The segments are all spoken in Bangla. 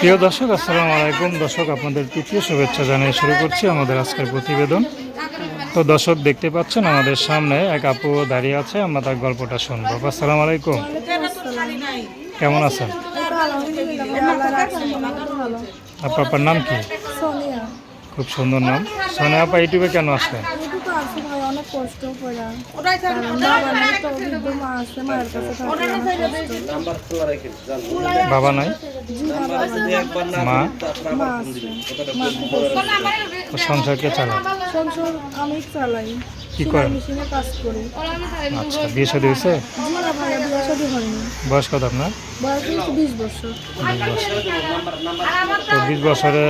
প্রিয় দর্শক আসসালামু আলাইকুম। দর্শক আপনাদের তৃতীয় শুভেচ্ছা জানিয়ে শুরু করছি আমাদের আজকের প্রতিবেদন। তো দর্শক দেখতে পাচ্ছেন আমাদের সামনে এক আপু দাঁড়িয়ে আছে আমরা তার গল্পটা শুনব। আসসালামু আলাইকুম। কেমন আছেন? আপনার আপার নাম কি? খুব সুন্দর নাম। সোনিয়া আপা ইউটিউবে কেন আসলেন? অনেক কষ্ট করে। বাবা নাই মা অসুস্থ। তো সংসার কে চালান সংসার আমি চালাই। কি করেন? মেশিনে কাজ করি। আচ্ছা বিয়ে শাদী হয়েছে? বয়স কত আপনার? বয়স বিশ বছর। বিশ বছরে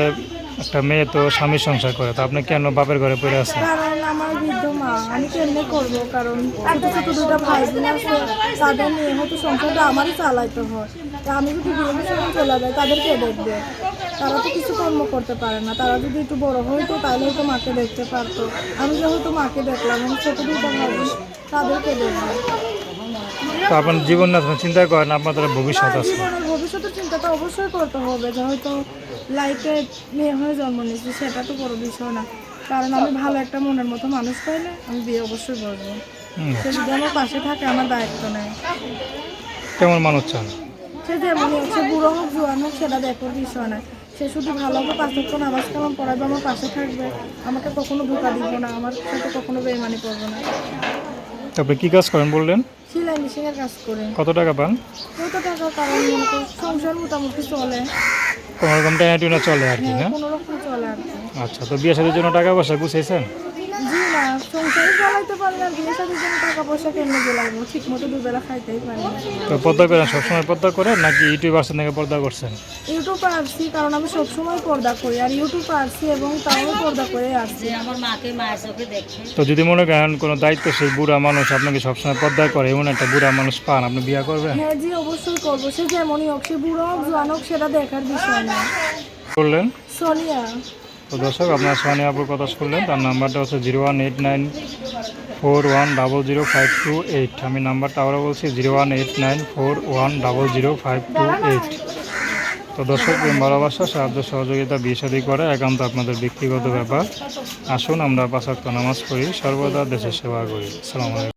একটা মেয়ে তো স্বামীর সংসার করে তো আপনি কেন বাপের ঘরে পড়ে আছেন? কারণ আমার বৃদ্ধ মা আমি কেমনে করব? কারণ ছোট ছোট দুটো ভাই বোন আছে তাদের নিয়ে হয়তো সংসারটা আমারই চালাইতে হয়। তা আমি যদি সময় চলে যাই দেখবে। তারা তো কিছু কর্ম করতে পারে না। তারা যদি একটু বড় হইতো তাহলে হয়তো মাকে দেখতে পারতো। আমি যেহেতু মাকে দেখলাম আমি ছোট দুটো ভাই বোন তাদেরকে দেখব তো আপনার জীবন না চিন্তা করেন আপনাদের ভবিষ্যৎ আছে। অবশ্যই করতে হবে যে হয়তো লাইফে মেয়ে হয়ে জন্ম নিয়েছি সেটা তো বড় বিষয় না। কারণ আমি ভালো একটা মনের মতো মানুষ পাইলে আমি বিয়ে অবশ্যই করব। সে যদি আমার পাশে থাকে আমার দায়িত্ব নেয়। কেমন মানুষ চান? সে যেমনই হোক সে বুড়ো হোক জোয়ান হোক সেটা দেখার বিষয় না। সে শুধু ভালো হবে পাঁচক্ষ নামাজ কালাম পড়াবে আমার পাশে থাকবে। আমাকে কখনো ধোকা দিব না আমার সাথে কখনো বেইমানি করবে না। তারপরে কি কাজ করেন বললেন? সেলাই মেশিনের কাজ করে। কত টাকা পান? কত টাকা কারণ সংসার মোটামুটি চলে। কোনো রকম টেনা টুনা চলে আর কি না? হ্যাঁ কোনো রকম চলে আর কি। আচ্ছা তো বিয়ে শাদীর জন্য টাকা পয়সা গুছাইছেন? জি না সংসারে চালাইতে পারি না বিয়ে সাথে জন্য টাকা পয়সা কেমনে গেলাইবো ঠিক মতো দুবেলা খাইতেই পারি না। তো পর্দা করেন সবসময় পর্দা করেন নাকি ইউটিউব আসছেন থেকে পর্দা করছেন? ইউটিউব আসছি কারণ আমি সবসময় পর্দা করি আর ইউটিউব আসছি এবং তাও পর্দা করে আসছি। আমার মাকে মায়ের চোখে দেখে তো যদি মনে করেন কোনো দায়িত্বশীল বুড়া মানুষ আপনাকে সবসময় পর্দা করে এমন একটা বুড়া মানুষ পান আপনি বিয়ে করবেন? হ্যাঁ জি অবশ্যই করব। সে যেমনই হোক সে বুড়ো হোক জোয়ান হোক সেটা দেখার বিষয় না। করলেন? সোনিয়া। তো দর্শক, আপনার সোহানি আপুর কথা শুনলেন। তার নাম্বারটা হচ্ছে zero one eight nine four one double zero five two eight. আমি নাম্বারটা আবারও বলছি, zero one eight nine four one double zero five two eight. তো দর্শক ভালোবাসা, সাহায্য, সহযোগিতা, বিয়ে করে একান্ত আপনাদের ব্যক্তিগত ব্যাপার। আসুন, আমরা পাঁচাত্ত নামাজ পড়ি, সর্বদা দেশের সেবা করি। সালাম আলাইকুম।